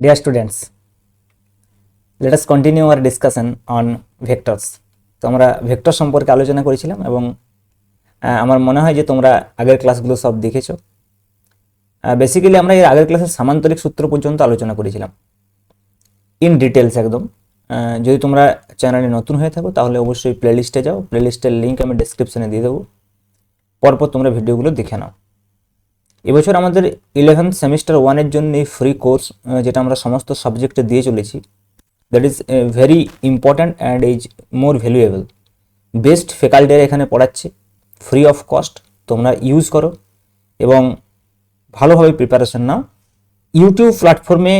Dear students, let us continue our discussion on vectors. তো আমরা vector সম্পর্কে আলোচনা করেছিলাম এবং আমার মনে হয় যে তোমরা আগের ক্লাসগুলো সব দেখেছ। বেসিক্যালি আমরা এর আগের ক্লাসের সামান্তরিক সূত্র পর্যন্ত আলোচনা করেছিলাম। ইন ডিটেলস একদম। যদি তোমরা চ্যানেলে নতুন হয়ে থাকো তাহলে অবশ্যই প্লেলিস্টে যাও। প্লেলিস্টের লিঙ্ক আমি ডেসক্রিপশনে দিয়ে দেবো। পরপর তোমরা ভিডিওগুলো দেখে নাও। এবছর আমাদের ইলেভেন্থ সেমিস্টার ওয়ানের জন্য এই ফ্রি কোর্স যেটা আমরা সমস্ত সাবজেক্টে দিয়ে চলেছি that is very important and is more valuable best ফ্যাকাল্টিরা এখানে পড়াচ্ছে ফ্রি অফ কস্ট তোমরা ইউজ করো এবং ভালোভাবে প্রিপারেশন নাও। ইউটিউব প্ল্যাটফর্মে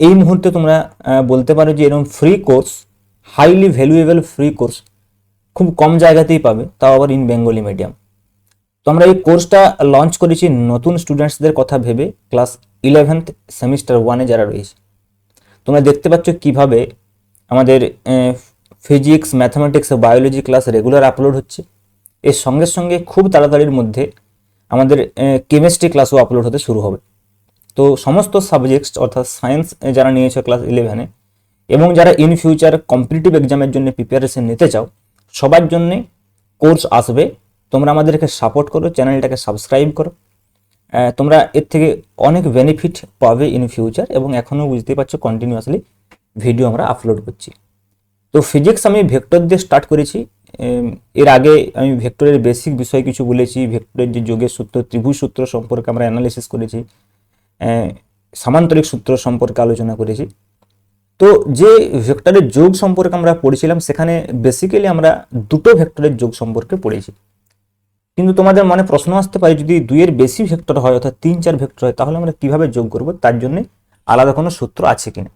এই মুহূর্তে তোমরা বলতে পারো যে এরকম free course highly valuable free course খুব কম জায়গাতেই পাবে, তাও আবার ইন বেঙ্গলি মিডিয়াম তো আমরা এই কোর্সটা লঞ্চ করেছি নতুন স্টুডেন্টসদের কথা ভেবে ক্লাস ইলেভেন্থ সেমিস্টার ওয়ানে যারা রয়েছে। তোমরা দেখতে পাচ্ছ কীভাবে আমাদের physics mathematics biology class regular upload হচ্ছে। এর সঙ্গে সঙ্গে খুব তাড়াতাড়ির মধ্যে আমাদের কেমিস্ট্রি ক্লাসও আপলোড হতে শুরু হবে। তো সমস্ত সাবজেক্টস অর্থাৎ সায়েন্স যারা নিয়েছে ক্লাস ইলেভেনে এবং যারা ইন ফিউচার কম্পিটিটিভ এক্সামের জন্য প্রিপারেশন নিতে চাও, সবার জন্যে কোর্স আসবে তোমরা আমাদেরকে সাপোর্ট করো চ্যানেলটাকে সাবস্ক্রাইব করো। তোমরা এর থেকে অনেক বেনিফিট পাবে ইন ফিউচার এবং এখনও বুঝতে পারছ কন্টিনিউয়াসলি ভিডিও আমরা আপলোড করছি। তো ফিজিক্স আমি ভেক্টর দিয়ে স্টার্ট করেছি। এর আগে আমি ভেক্টরের বেসিক বিষয় কিছু বলেছি ভেক্টরের যে যোগের সূত্র, ত্রিভুজ সূত্র সম্পর্কে আমরা অ্যানালিসিস করেছি সামান্তরিক সূত্র সম্পর্কে আলোচনা করেছি। তো যে ভেক্টরের যোগ সম্পর্কে আমরা পড়েছিলাম, সেখানে বেসিক্যালি আমরা দুটো ভেক্টরের যোগ সম্পর্কে পড়েছি। কিন্তু তোমাদের মনে প্রশ্ন আসতে পারে, যদি দুইয়ের বেশি ভেক্টর হয় অর্থাৎ তিন চার ভেক্টর হয়, তাহলে আমরা কীভাবে যোগ করব? তার জন্য আলাদা কোনো সূত্র আছে কিনা?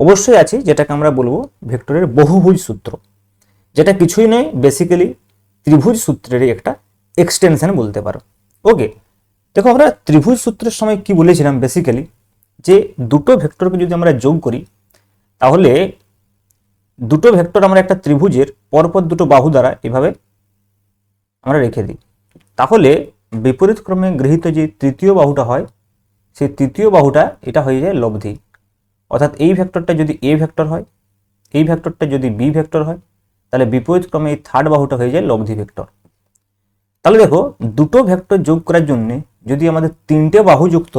অবশ্যই আছে, যেটাকে আমরা বলব ভেক্টরের বহুভুজ সূত্র। যেটা কিছুই নয় বেসিক্যালি ত্রিভুজ সূত্রেরই একটা এক্সটেনশন বলতে পারো। ওকে দেখো আমরা ত্রিভুজ সূত্রের সময় কি বলেছিলাম বেসিক্যালি যে দুটো ভেক্টরকে যদি আমরা যোগ করি, তাহলে দুটো ভেক্টর আমরা একটা ত্রিভুজের পরপর দুটো বাহু দ্বারা এভাবে আমরা রেখে দিই। তাহলে বিপরীত ক্রমে গৃহীত যে তৃতীয় বাহুটা হয়, সেই তৃতীয় বাহুটা এটা হয়ে যায় লব্ধি। অর্থাৎ এই ভেক্টরটা যদি এ ভেক্টর হয়, এই ভেক্টরটা যদি বি ভেক্টর হয়, তাহলে বিপরীত ক্রমে এই থার্ড বাহুটা হয়ে যায় লব্ধি ভেক্টর। তাহলে দেখো, দুটো ভেক্টর যোগ করার জন্য যদি আমাদের তিনটে বাহুযুক্ত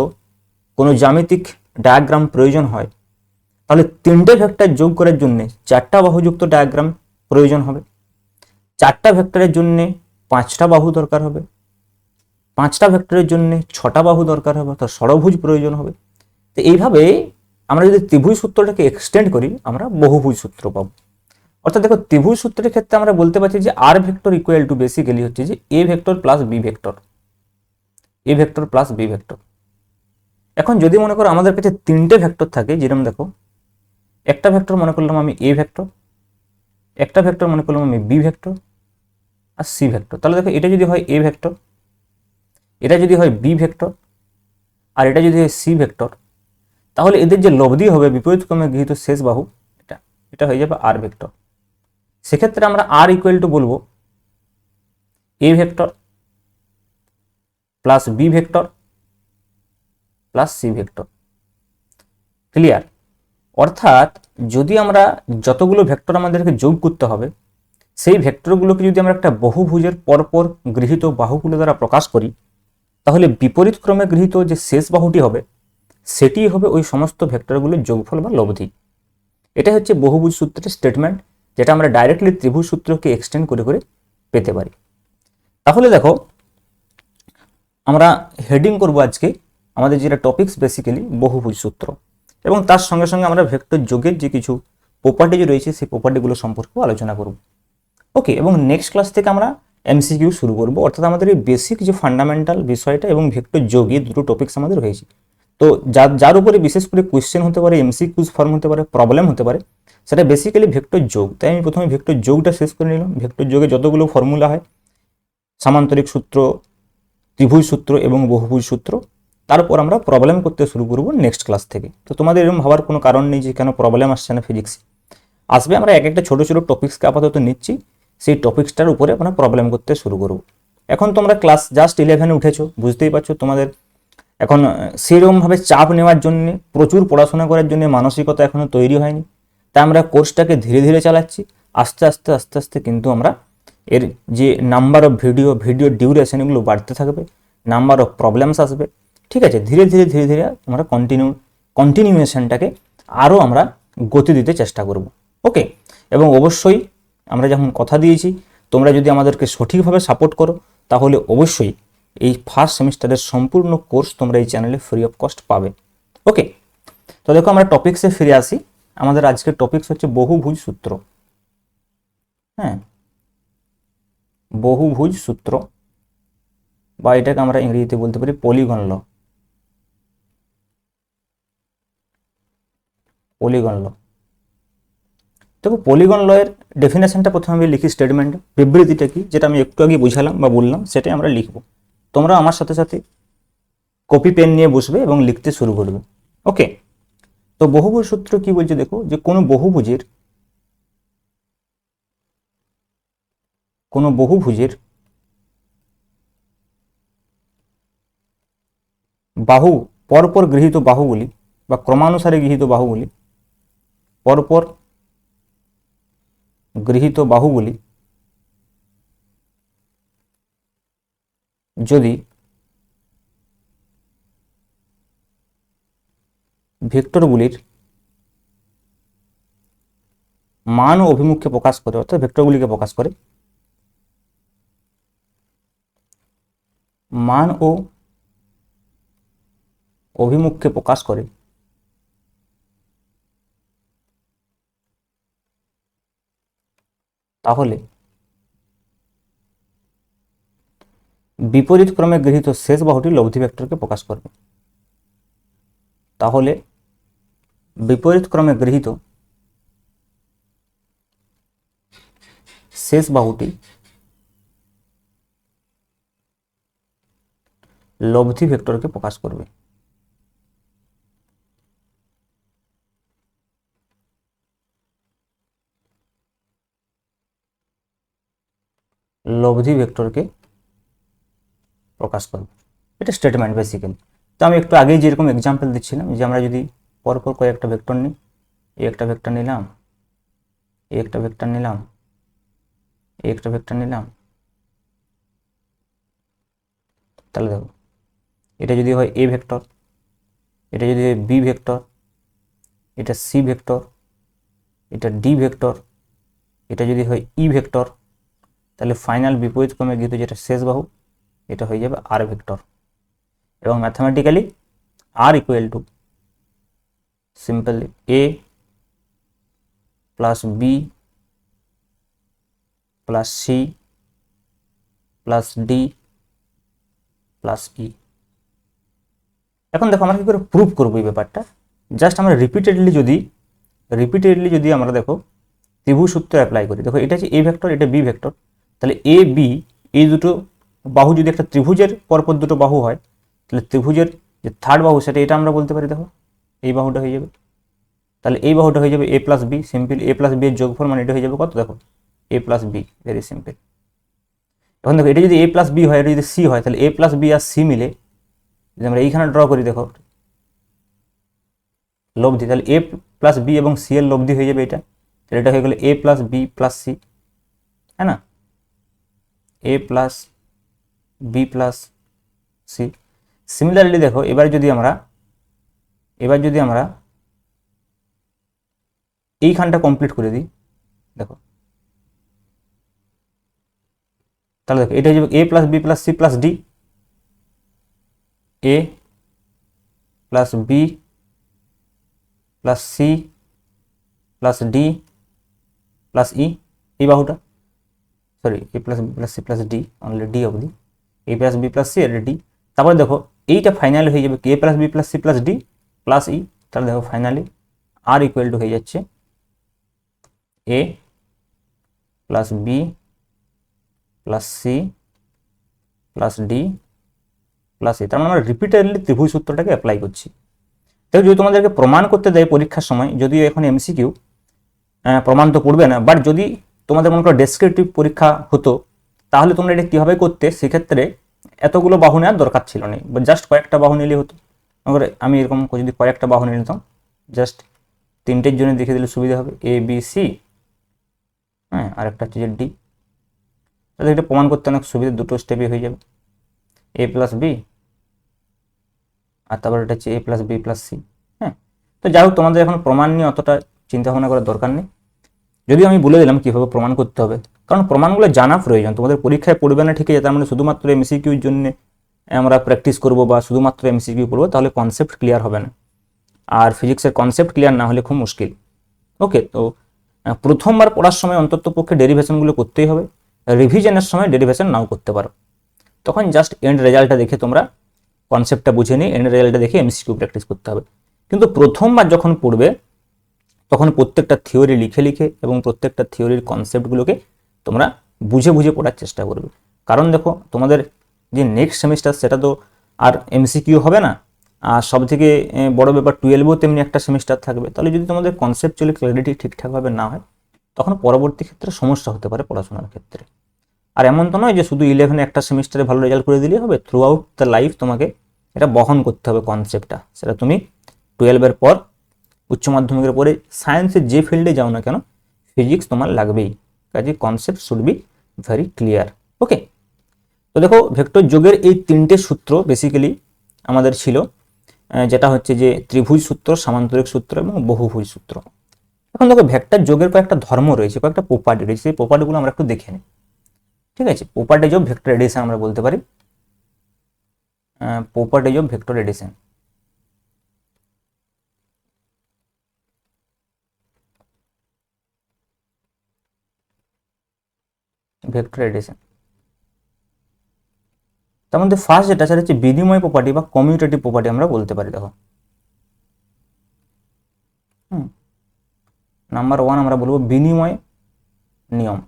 কোনো জ্যামিতিক ডায়াগ্রাম প্রয়োজন হয়, তাহলে তিনটে ভেক্টর যোগ করার জন্য চারটা বাহুযুক্ত ডায়াগ্রাম প্রয়োজন হবে। চারটা ভেক্টরের জন্য পাঁচটা বাহু দরকার হবে। পাঁচটা ভেক্টরের জন্য ছটা বাহু দরকার হবে, অর্থাৎ ষড়ভুজ প্রয়োজন হবে। তো এইভাবে আমরা যদি ত্রিভুজ সূত্রটাকে এক্সটেন্ড করি, আমরা বহুভুজ সূত্র পাবো। অর্থাৎ দেখো, ত্রিভুজ সূত্রের ক্ষেত্রে আমরা বলতে পারছি যে R vector equal to basically হচ্ছে যে A vector plus B vector. A vector plus B vector. এখন যদি মনে করো আমাদের কাছে তিনটে ভেক্টর থাকে যেরকম দেখো, একটা ভেক্টর মনে করলাম আমি এ ভেক্টর, একটা ভেক্টর মনে করলাম আমি বি ভেক্টর আর সি ভেক্টর। তাহলে দেখো এটা যদি হয় এ ভেক্টর, এটা যদি হয় বি ভেক্টর, আর এটা যদি হয় সি ভেক্টর, তাহলে এদের যে লব্ধি হবে বিপরীত ক্রমে গৃহীত শেষ বাহু, এটা এটা হয়ে যাবে আর ভেক্টর। সেক্ষেত্রে আমরা আর ইকুয়াল টু বলব A vector plus B vector plus C vector. Clear অর্থাৎ যদি আমরা যতগুলো ভেক্টর আমাদেরকে যোগ করতে হবে সেই ভেক্টরগুলোকে যদি আমরা একটা বহুভুজের পরপর গৃহীত বাহুগুলো দ্বারা প্রকাশ করি, তাহলে বিপরীত ক্রমে গৃহীত যে শেষ বাহুটি হবে সেটি হবে ওই সমস্ত ভেক্টরগুলোর যোগফল বা লব্ধি। এটা হচ্ছে বহুভুজ সূত্রের স্টেটমেন্ট যেটা আমরা ডাইরেক্টলি ত্রিভুজ সূত্রকে এক্সটেন্ড করে করে পেতে পারি। তাহলে দেখো, আমরা হেডিং করব আজকে আমাদের যেটা টপিকস বেসিক্যালি বহুভুজ সূত্র। এবং তার সঙ্গে সঙ্গে আমরা ভেক্টর যোগের যে কিছু প্রপার্টিজ রয়েছে, সেই প্রপার্টিগুলো সম্পর্কেও আলোচনা করব। ওকে এবং নেক্সট ক্লাস থেকে আমরা এমসিকিউ শুরু করব। অর্থাৎ আমাদের এই বেসিক যে ফান্ডামেন্টাল বিষয়টা এবং ভেক্টর যোগ দুটো টপিকস আমাদের রয়েছে। তো যার যার উপরে বিশেষ করে কোয়েশ্চেন হতে পারে এমসিকিউজ ফর্ম হতে পারে প্রবলেম হতে পারে, সেটা বেসিক্যালি ভেক্টর যোগ। তাই আমি প্রথমে ভেক্টর যোগটা শেষ করে নিলাম। ভেক্টর যোগে যতগুলো ফর্মুলা হয়, সামান্তরিক সূত্র, ত্রিভুজ সূত্র এবং বহুভুজ সূত্র, তারপর আমরা প্রবলেম করতে শুরু করব নেক্সট ক্লাস থেকে। তো তোমাদের এরকম ভাবার কোনো কারণ নেই যে কেন প্রবলেম আসছে না ফিজিক্সে আসবে, আমরা এক একটা ছোটো ছোটো টপিক্সকে আপাতত নিচ্ছি। সেই টপিক্সটার উপরে আমরা প্রবলেম করতে শুরু করব। এখন তোমরা ক্লাস জাস্ট ইলেভেনে উঠেছো, বুঝতেই পারছ তোমাদের। এখন সেরকমভাবে চাপ নেওয়ার জন্য, প্রচুর পড়াশোনা করার জন্য মানসিকতা এখনও তৈরি হয়নি। তাই আমরা কোর্সটাকে ধীরে ধীরে চালাচ্ছি। আস্তে আস্তে আস্তে আস্তে কিন্তু আমরা এর যে number of video video duration এগুলো বাড়তে থাকবে নাম্বার অফ প্রবলেমস আসবে। ঠিক আছে, ধীরে ধীরে ধীরে ধীরে আমরা কন্টিনিউ কন্টিনিউয়েশনটাকে আরও আমরা গতি দিতে চেষ্টা করব। ওকে এবং অবশ্যই আমরা যখন কথা দিয়েছি, তোমরা যদি আমাদেরকে সঠিকভাবে সাপোর্ট করো, তাহলে অবশ্যই এই ফার্স্ট সেমিস্টারের সম্পূর্ণ কোর্স তোমরা এই চ্যানেলে ফ্রি অফ কস্ট পাবে। ওকে তো দেখো আমরা টপিক্সে ফিরে আসি। আমাদের আজকের টপিক্স হচ্ছে বহুভুজ সূত্র। হ্যাঁ? বহুভুজ সূত্র, বা এটাকে আমরা ইংরেজিতে বলতে পারি পলিগন ল দেখো পলিগন লয়ের ডেফিনেশনটা প্রথমে আমি লিখি স্টেটমেন্ট বিবৃতিটা কি, যেটা আমি একটু আগে বুঝালাম বা বললাম, সেটাই আমরা লিখব। তোমরা আমার সাথে সাথে কপি পেন নিয়ে বসবে এবং লিখতে শুরু করবে। ওকে তো বহুভুজ সূত্র কি বলছে দেখো, যে কোনো বহুভুজের কোনো বহুভুজের বাহু, পরপর গৃহীত বাহুগুলি বা ক্রমানুসারে গৃহীত বাহুগুলি পরপর গৃহীত বাহুগুলি যদি ভেক্টরগুলির মান ও অভিমুখকে প্রকাশ করে, অর্থাৎ ভেক্টরগুলিকে প্রকাশ করে, মান ও অভিমুখকে প্রকাশ করে তাহলে? বিপরীত ক্রমে গৃহীত শেষ বাহুটি লব্ধি ভেক্টরকে প্রকাশ করবে। তাহলে বিপরীত ক্রমে গৃহীত শেষ বাহুটি লব্ধি ভেক্টরকে প্রকাশ করবে। লব্ধি ভেক্টরকে প্রকাশ করবে। এটা স্টেটমেন্ট বেসিক্যালি তো আমি একটু আগেই যেরকম এক্সাম্পল দিচ্ছিলাম, যে আমরা যদি পরপর কয়েকটা ভেক্টর নিই এই একটা ভেক্টর নিলাম এই একটা ভেক্টর নিলাম এই একটা ভেক্টর নিলাম, তাহলে দেখো, এটা যদি হয় এ ভেক্টর এটা যদি হয় বি ভেক্টর এটা সি ভেক্টর এটা ডি ভেক্টর এটা যদি হয় ই ভেক্টর তাহলে ফাইনাল বিপরীত ক্রমে গৃহীত যেটা শেষ বাহু, এটা হয়ে যাবে আর ভেক্টর এবং mathematically R equal to simple A plus B plus C plus D plus E এখন দেখো আমরা কী করে প্রুভ করব এই ব্যাপারটা? জাস্ট আমরা রিপিটেডলি যদি রিপিটেডলি যদি আমরা দেখো ত্রিভুজ সূত্র অ্যাপ্লাই করি, দেখো এটা হচ্ছে এ ভেক্টর এটা বি ভেক্টর তাহলে এ বি এই দুটো বাহু যদি একটা ত্রিভুজের পরপর দুটো বাহু হয়, তাহলে ত্রিভুজের যে থার্ড বাহু সেটা এটা আমরা বলতে পারি দেখো, এই বাহুটা হয়ে যাবে। তাহলে এই বাহুটা হয়ে যাবে A plus B simple A plus B এর যোগফল মানে এটা হয়ে যাবে কত? দেখো A plus B very simple এখন দেখো, এটা যদি এ প্লাস বি হয়, এটা যদি সি হয়, তাহলে এ প্লাস বি আর সি মিলে যদি আমরা এইখানে ড্র করি, দেখো, লব্ধি, তাহলে এ প্লাস বি এবং সি এর লব্ধি হয়ে যাবে এটা। তাহলে এটা হয়ে গেলো A plus B plus C হ্যাঁ না? A plus B plus C similarly দেখো, এবার যদি আমরা, এবার যদি আমরা এইখানটা কমপ্লিট করে দিই, দেখো। তাহলে দেখো, এটা হয়ে A plus B plus C plus D A plus B plus C plus D plus E এই বাহুটা। Sorry A plus B plus C plus D only D অবধি A plus B plus C R D তারপরে দেখো, এইটা finally হয়ে যাবে A plus B plus C plus D plus E তাহলে দেখো ফাইনালি আর ইকুয়াল টু হয়ে যাচ্ছে A plus B plus C plus D plus A তার মানে আমরা রিপিটেডলি ত্রিভুজ সূত্রটাকে অ্যাপ্লাই করছি। তো যদি তোমাদেরকে প্রমাণ করতে দেয় পরীক্ষার সময়, যদিও এখন এমসিকিউ প্রমাণ তো পড়বে না বাট যদি তোমাদের মনে করো ডেসক্রিপটিভ পরীক্ষা হতো, তাহলে তোমরা এটা কীভাবে করতে? সেক্ষেত্রে এতগুলো বাহু নেওয়ার দরকার ছিল না জাস্ট কয়েকটা বাহু নিলে হতো। আমি এরকম যদি কয়েকটা বাহু নিয়ে নিতাম জাস্ট তিনটের জন্য দেখে দিলে সুবিধা হবে। এ বি সি হ্যাঁ আর একটা হচ্ছে যে ডি তাহলে এটা প্রমাণ করতে অনেক সুবিধা, দুটো স্টেপে হয়ে যাবে। এ প্লাস বি আর তারপর এটা হচ্ছে A plus B plus C হ্যাঁ। তো যাই হোক, তোমাদের এখন প্রমাণ নিয়ে অতটা চিন্তা ভাবনা করার দরকার নেই। যদি আমি বলে দিলাম কীভাবে প্রমাণ করতে হবে। কারণ প্রমাণগুলো জানা প্রয়োজন। তোমাদের পরীক্ষায় পড়বে না ঠিকই, তার মানে শুধুমাত্র এমসিকিউর জন্য আমরা প্র্যাকটিস করব বা শুধুমাত্র এমসিকিউ পড়ব, তাহলে কনসেপ্ট ক্লিয়ার হবে না। আর ফিজিক্সের কনসেপ্ট ক্লিয়ার না হলে খুব মুশকিল। ওকে তো প্রথমবার পড়ার সময় অন্তত পক্ষে ডেরিভেশনগুলো করতেই হবে। রিভিশনের সময় ডেরিভেশন নাও করতে পারো। তখন জাস্ট এন্ড রেজাল্টটা দেখে তোমরা কনসেপ্টটা বুঝে নিয়ে এন্ড রেজাল্টটা দেখে এমসিকিউ প্র্যাকটিস করতে হবে। কিন্তু প্রথমবার যখন পড়বে তখন প্রত্যেকটা থিওরি লিখে লিখে এবং প্রত্যেকটা থিওরির কনসেপ্টগুলোকে তোমরা বুঝে বুঝে পড়ার চেষ্টা করবে। কারণ দেখো, তোমাদের যে নেক্সট সেমিস্টার সেটা তো আর এমসিকিউ হবে না। আর সব থেকে বড় ব্যাপার টুয়েলভেও তেমনি একটা সেমিস্টার থাকবে। তাহলে যদি তোমাদের কনসেপচুয়ালি ক্ল্যারিটি ঠিকঠাকভাবে না হয়, তখন পরবর্তী ক্ষেত্রে সমস্যা হতে পারে পড়াশোনার ক্ষেত্রে। আর এমন তো নয় যে শুধু ইলেভেনে একটা সেমিস্টারে ভালো রেজাল্ট করে দিলেই হবে থ্রু আউট দ্য লাইফ তোমাকে এটা বহন করতে হবে কনসেপ্টটা সেটা তুমি টুয়েলভের পর উচ্চ মাধ্যমিকের পরে সায়েন্সের যে ফিল্ডে যাও না কেন ফিজিক্স তোমার লাগবেই। কাজে concept should be very clear okay তো দেখো ভেক্টর যোগের এই তিনটে সূত্র বেসিক্যালি আমাদের ছিল যেটা হচ্ছে যে ত্রিভুজ সূত্র, সামান্তরিক সূত্র এবং বহুভুজ সূত্র। এখন দেখো ভেক্টর যোগের কয়েকটা ধর্ম রয়েছে, কয়েকটা প্রপার্টি রয়েছে, সেই প্রপার্টিগুলো আমরা একটু দেখে নিই। ঠিক আছে প্রপার্টিজ অফ ভেক্টর এডিশন আমরা বলতে পারি। Properties of vector addition vector addition তার মধ্যে ফার্স্ট যেটা, সেটা হচ্ছে বিনিময় প্রপার্টি বা কমিউটেটিভ প্রপার্টি আমরা বলতে পারি, দেখো। নাম্বার ওয়ান আমরা বলব বিনিময় নিয়ম।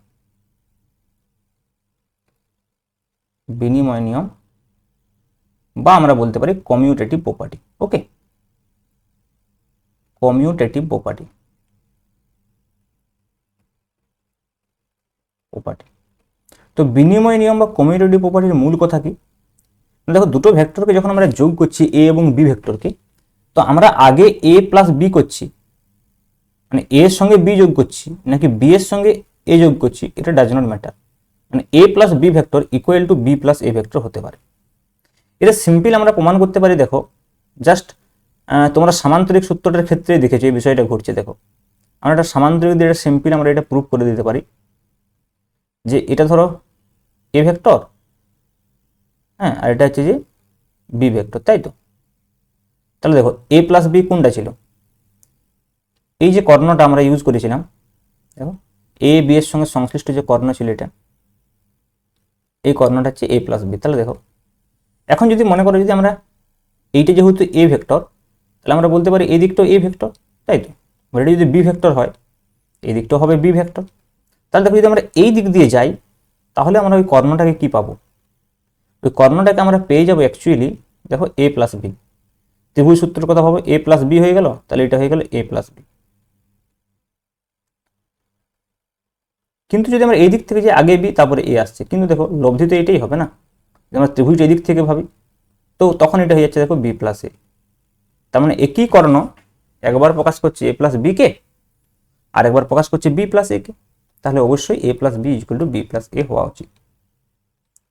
বিনিময় নিয়ম বা আমরা বলতে পারি commutative property okay commutative property property তো বিনিময় নিয়ম বা কমিউটেটিভ প্রপার্টির মূল কথা কি? দেখো, দুটো ভেক্টরকে যখন আমরা যোগ করছি এ এবং বি ভেক্টরকে, তো আমরা আগে এ প্লাস বি করছি। মানে এ এর সঙ্গে বি যোগ করছি, নাকি বি এর সঙ্গে এ যোগ করছি, এটা ডাজ নট ম্যাটার মানে A plus B vector equal to B plus A vector হতে পারে। এটা সিম্পল আমরা প্রমাণ করতে পারি, দেখো জাস্ট তোমরা সামান্তরিক সূত্রটার ক্ষেত্রে দেখেছ, এই বিষয়টা ঘটছে, দেখো। আমরা এটা সামান্তরিক দিয়ে এটা সিম্পল আমরা এটা প্রুভ করে দিতে পারি, যে এটা ধরো এ ভেক্টর। হ্যাঁ আর এটা হচ্ছে যে বি ভেক্টর, তাই তো? তাহলে দেখো, এ প্লাস বি কোনটা ছিল? এই যে কর্ণটা আমরা ইউজ করেছিলাম, দেখো, এ, বি এর সঙ্গে সংশ্লিষ্ট যে কর্ণ ছিল এটা, এই কর্ণটা হচ্ছে এ প্লাস বি। তাহলে দেখো, এখন যদি মনে করো যদি আমরা এইটা যেহেতু এ ভেক্টর, তাহলে আমরা বলতে পারি এই দিকটাও এ ভেক্টর, তাই তো? এটা যদি বি ভেক্টর হয় এই দিকটাও হবে বি ভেক্টর। তাহলে দেখো যদি আমরা এই দিক দিয়ে যাই তাহলে আমরা ওই কর্ণটাকে কি পাবো? ওই কর্ণটাকে আমরা পেয়ে যাব অ্যাকচুয়ালি দেখো এ প্লাস বি ত্রিভুজ সূত্রের কথা ভাবো এ প্লাস বি হয়ে গেল, তাহলে এটা হয়ে গেল এ প্লাস বি কিন্তু যদি আমরা এই দিক থেকে যে আগে বি তারপরে এ আসছে, কিন্তু দেখো লব্ধি তো এটাই হবে না। আমরা ত্রিভুজ এদিক থেকে ভাবি, তো তখন এটা হয়ে যাচ্ছে দেখো বি প্লাস এ তার মানে একই কর্ণ একবার প্রকাশ করছে এ প্লাস বি কে আর একবার প্রকাশ করছে বি প্লাস এ কে। তাহলে অবশ্যই A plus B equal to B plus A হওয়া উচিত।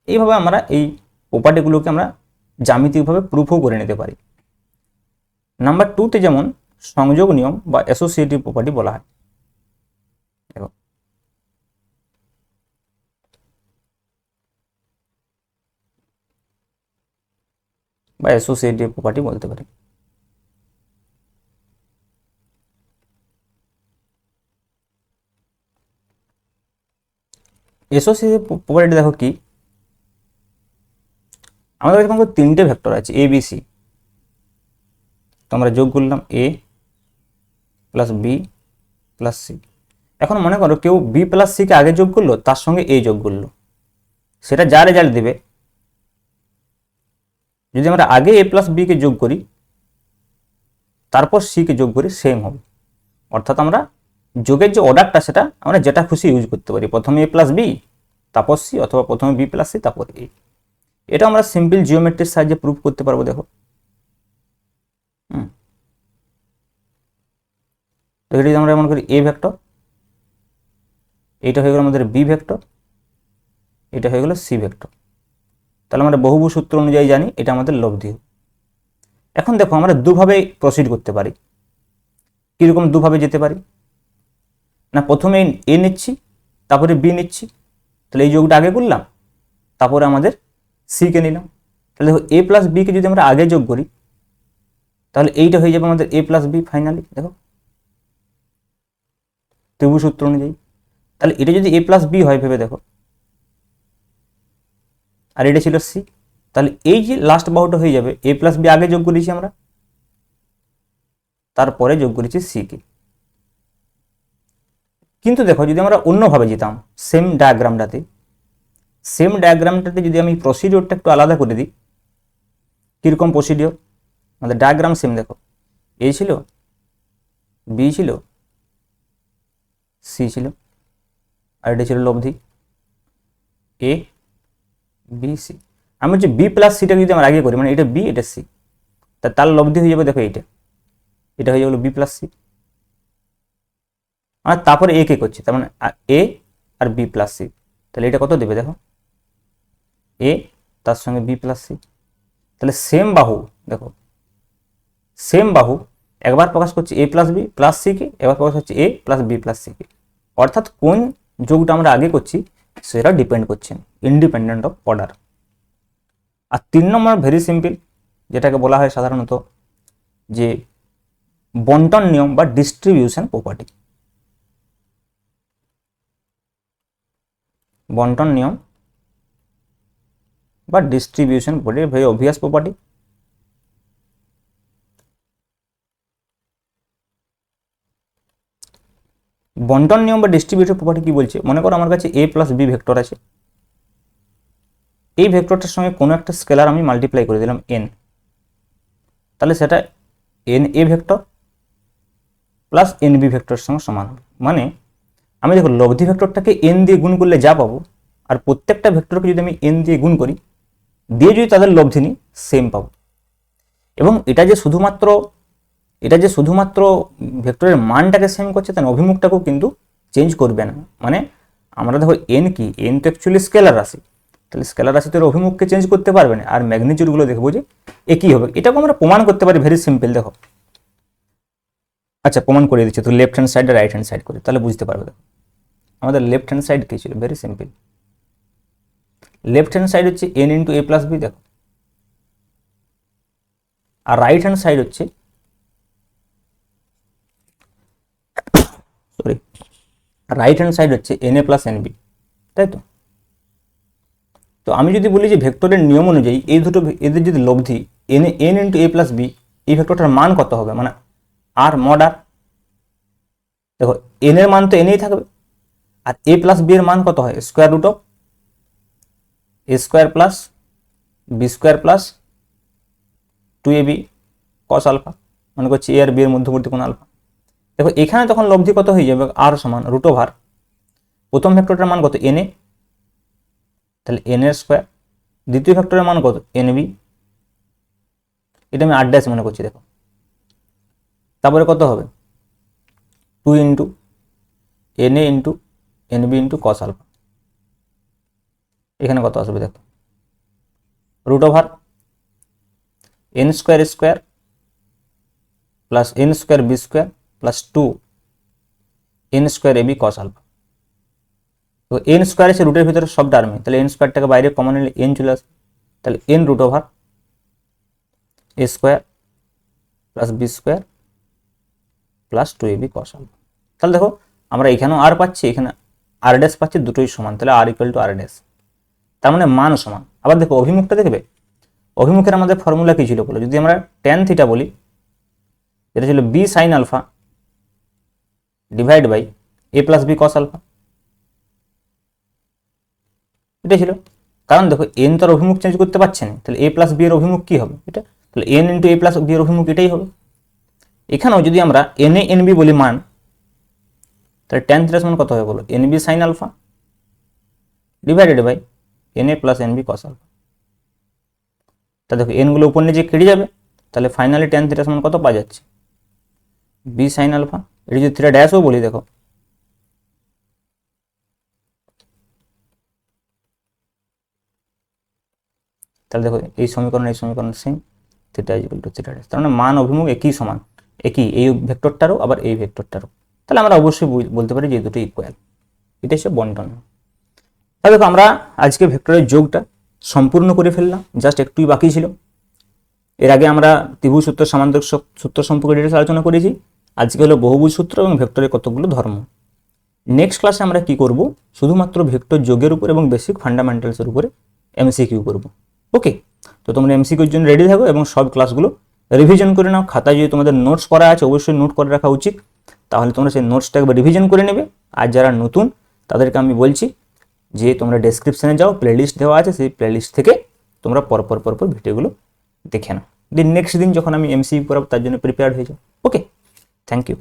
এইভাবে আমরা এই প্রপার্টিগুলোকে আমরা জ্যামিতিকভাবে প্রুফও করে নিতে পারি। নাম্বার টুতে যেমন সংযোগ নিয়ম বা অ্যাসোসিয়েটিভ প্রপার্টি বলা হয়। বা অ্যাসোসিয়েটিভ প্রপার্টি বলতে পারি। অ্যাসোসিয়েটিভ প্রপার্টি দেখো কি? আমাদের কাছে করো তিনটে ভেক্টর আছে এ বি সি তো আমরা যোগ করলাম A plus B plus C এখন মনে করো কেউ বি প্লাস সিকে আগে যোগ করল, তার সঙ্গে এ যোগ করল। সেটা যা রেজাল্ট দেবে। যদি আমরা আগে এ প্লাস বিকে যোগ করি, তারপর সিকে যোগ করি সেম হবে। অর্থাৎ আমরা যোগের যে অর্ডারটা সেটা আমরা যেটা খুশি ইউজ করতে পারি। প্রথমে এ প্লাস বি তারপর সি অথবা প্রথমে বি প্লাস সি তারপর এ এটা আমরা সিম্পল জিওমেট্রির সাহায্যে প্রুভ করতে পারব, দেখো। তো এটা যদি আমরা এমন করি এ ভেক্টর এটা হয়ে গেল আমাদের বি ভেক্টর এটা হয়ে গেল সি ভেক্টর তাহলে আমরা বহুভু সূত্র অনুযায়ী জানি, এটা আমাদের লব্ধি। এখন দেখো, আমরা দুভাবে প্রসিড করতে পারি। কীরকম দুভাবে যেতে পারি? না, প্রথমে এ নিচ্ছি, তারপরে বি নিচ্ছি, তাহলে এই যোগটা আগে করলাম, তারপরে আমাদের সিকে নিলাম। তাহলে দেখো এ প্লাস বিকে যদি আমরা আগে যোগ করি, তাহলে এইটা হয়ে যাবে আমাদের এ প্লাস বি ফাইনালি দেখো। ত্রিভুজ সূত্র অনুযায়ী। তাহলে এটা যদি এ প্লাস বি হয়, ভেবে দেখো। আর এটা ছিল সি তাহলে এই যে লাস্ট বাহুটা হয়ে যাবে এ প্লাস বি আগে যোগ করেছি আমরা, তারপরে যোগ করেছি সিকে কিন্তু দেখো, যদি আমরা অন্যভাবে যেতাম সেম ডায়াগ্রামটাতে সেম ডায়াগ্রামটাতে যদি আমি প্রসিডিওরটা একটু আলাদা করে দিই, কীরকম প্রসিডিওর আমাদের ডায়াগ্রাম সেম দেখো। এ ছিল বি ছিল সি ছিল, আর এটা ছিল লব্ধি। এ বি সি আমি হচ্ছে বি প্লাস সিটা যদি আমরা আগে করি মানে এটা বি এটা সি তা তার লব্ধি হয়ে যাবে, দেখো এইটা। এটা হয়ে যাবে বি প্লাস সি আর তারপরে এ কে করছি, তার মানে এ আর বি প্লাস সি তাহলে এটা কত দেবে দেখো? এ তার সঙ্গে বি প্লাস সি তাহলে সেম বাহু, দেখো সেম বাহু, একবার প্রকাশ করছে A plus B plus C কে, এবার প্রকাশ হচ্ছে A plus B plus C কে। অর্থাৎ কোন যোগটা আমরা আগে করছি, সেটা ডিপেন্ড করছে ইন্ডিপেন্ডেন্ট অফ অর্ডার আর তিন নম্বর ভেরি সিম্পল যেটাকে বলা হয় সাধারণত যে বন্টন নিয়ম বা ডিস্ট্রিবিউশন প্রপার্টি বন্টন নিয়ম বা distribution property very obvious property বন্টন নিয়ম বা ডিস্ট্রিবিউটিভ প্রপার্টি কি বলছে? মনে করো আমার কাছে এ প্লাস বি ভেক্টর আছে। এই ভেক্টরটার সঙ্গে কোনো একটা স্কেলার আমি মাল্টিপ্লাই করে দিলাম এন তাহলে সেটা N A vector plus N B ভেক্টরের সঙ্গে সমান হবে। মানে আমি দেখো লব্ধি ভেক্টরটাকে এন দিয়ে গুণ করলে যা পাবো, আর প্রত্যেকটা ভেক্টরকে যদি আমি এন দিয়ে গুণ করি, দিয়ে যদি তাদের লব্ধি নিই সেম পাবো। এবং এটা যে শুধুমাত্র, এটা যে শুধুমাত্র ভেক্টরের মানটাকে সেম করছে, তার অভিমুখটাকেও কিন্তু চেঞ্জ করবে না। মানে আমরা দেখো এন কি? এন তো অ্যাকচুয়ালি স্কেলার রাশি। তাহলে স্কেলার রাশি তোর অভিমুখকে চেঞ্জ করতে পারবে না, আর ম্যাগনিচিউডগুলো দেখব যে একই হবে। এটাকে আমরা প্রমাণ করতে পারি ভেরি সিম্পল দেখো। আচ্ছা প্রমাণ করে দিচ্ছি, তো লেফট হ্যান্ড সাইড আর রাইট হ্যান্ড সাইড করে, তাহলে বুঝতে পারবে। দেখো আমাদের লেফট হ্যান্ড সাইড কী ছিল? Very simple left hand side হচ্ছে N into A plus B দেখো। আর রাইট হ্যান্ড সাইড হচ্ছে সরি রাইট হ্যান্ড সাইড হচ্ছে N A plus N B তাই তো? তো আমি যদি বলি যে ভেক্টরের নিয়ম অনুযায়ী এই দুটো এদের যদি লব্ধি N N into A plus B এই ভেক্টরটার মান কত হবে? মানে আর মড আর দেখো এন এর মান তো এনেই থাকবে। আর এ প্লাস বি এর মান কত হয়? Square root of A square plus B square plus two A B cos alpha মনে করছি এ আর বি এর মধ্যবর্তী কোন আলফা দেখো, এখানে তখন লব্ধি কত হয়ে যাবে? আর সমান রুট ওভার প্রথম ভেক্টরটার মান কত? এন এ তাহলে এন এর স্কোয়ার দ্বিতীয় ভেক্টরের মান কত? এন বি এটা আমি আট ড্যাশ মনে করছি, দেখো। তারপরে কত হবে? Two into N A into N B into cos alpha এখানে কত আসবে দেখো? Root over N square square plus N square B square plus two N square A B cos alpha তো এন স্কোয়ার আছে রুটের ভিতরে সব টার্মে তাহলে এন স্কোয়ারটাকে বাইরে কমন নিলে এন চলে আসবে তাহলে N root over A square plus B square plus two A B cos alpha তাহলে দেখো, আমরা এখানেও আর পাচ্ছি, এখানে আর ড্যাশ পাচ্ছি দুটোই সমান, তাহলে আর ইকুয়াল টু আর তার মানে মান সমান। আবার দেখো, অভিমুখটা দেখবে? অভিমুখের আমাদের ফর্মুলা কী ছিল বলো? যদি আমরা টেন থিটা বলি, এটা ছিল B sine alpha divide by A plus B cos alpha এটাই ছিল। কারণ দেখো এন তো আর অভিমুখ চেঞ্জ করতে পারছে না, তাহলে এ প্লাস বি এর অভিমুখ কী হবে এটা? তাহলে N into A plus B এর অভিমুখ এটাই হবে। এখানেও যদি আমরা এন এ এন বি বলি মান তাহলে টেন থিটার সমান কত হবে বলো? N B sine alpha divided by N A plus N B cos alpha তা দেখো এনগুলো উপর নিচে কেটে যাবে, তাহলে ফাইনালি টেন থিটা সমান কত পাওয়া যাচ্ছে? বি সাইন আলফা এটি যদি থিটা ড্যাশও বলি দেখো। তাহলে দেখো, এই সমীকরণ এই সমীকরণ same theta is equal to theta dash তার মানে মান অভিমুখ একই সমান, একই, এই ভেক্টরটারও আবার এই ভেক্টরটারও তাহলে আমরা অবশ্যই বলতে পারি যে দুটো ইকুয়াল এটা হচ্ছে বন্টন। তাহলে দেখো আমরা আজকে ভেক্টরের যোগটা সম্পূর্ণ করে ফেললাম জাস্ট একটুই বাকি ছিল। এর আগে আমরা ত্রিভুজ সূত্র, সামান্তরিক সূত্র সম্পর্কে ডিটেলস আলোচনা করেছি। আজকে হলো বহুভুজ সূত্র এবং ভেক্টরের কতগুলো ধর্ম। নেক্সট ক্লাসে আমরা কি করব? শুধুমাত্র ভেক্টর যোগের উপর এবং বেসিক ফান্ডামেন্টালসের উপরে এমসিকিউ করব। ওকে তো তোমরা এমসিকিউর জন্য রেডি থাকো এবং সব ক্লাসগুলো রিভিশন করে নাও। খাতায় যদি তোমাদের নোটস করা আছে, অবশ্যই নোট করে রাখা উচিত। তাহলে তোমরা সেই নোটসটা একবার রিভিশন করে নেবে। আর যারা নতুন, তাদেরকে আমি বলছি যে তোমরা ডেসক্রিপশানে যাও প্লেলিস্ট দেওয়া আছে, সেই প্লেলিস্ট থেকে তোমরা পরপর পরপর ভিডিওগুলো দেখে নাও। দিন নেক্সট দিন যখন আমি এমসিবি করাবো, তার জন্য প্রিপেয়ার্ড হয়ে যাও। Okay thank you